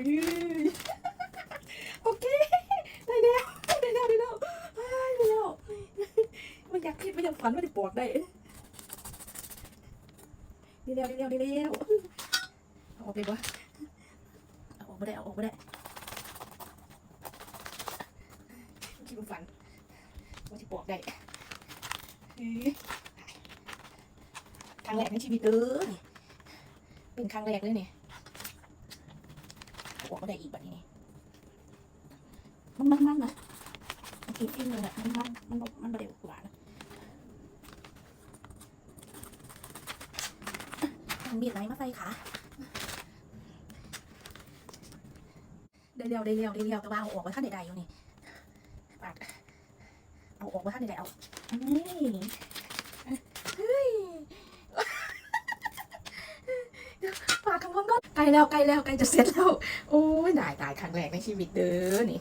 โอเค ได้แล้วได้แล้วได้แล้วได้แล้วไม่อยากคิดไม่อยากฝันม่ได้ปวดได้ได้แล้วได้แล้วได้แล้วเอาออกไปวะเอาออกไม่ได้เอาออกไม่ได้คิดว่าฝันว่าจะปวดได้ครั้งแรกในชีวิตเลยเป็นครั้งแรกเลยเนี่ย เอาออกไม่ได้อีกแบบนี้มันมันมันนะกินกินเลยนะมันมันมันบ่มันประเดี๋ยวหวานมันมีอะไรมาใส่ขาได้เร็วได้เร็วได้เร็วแต่ว่าเอาออกมาท่านใดๆอยู่นี่ปาดเอาออกมาท่านใดๆเอานี่เฮ้ยปาดคำว่าก็ ใกล้แล้วใกล้แล้วใกล้จะเสร็จแล้ว โอ้ยตายตายครั้งแรกในชีวิตเด้อนี่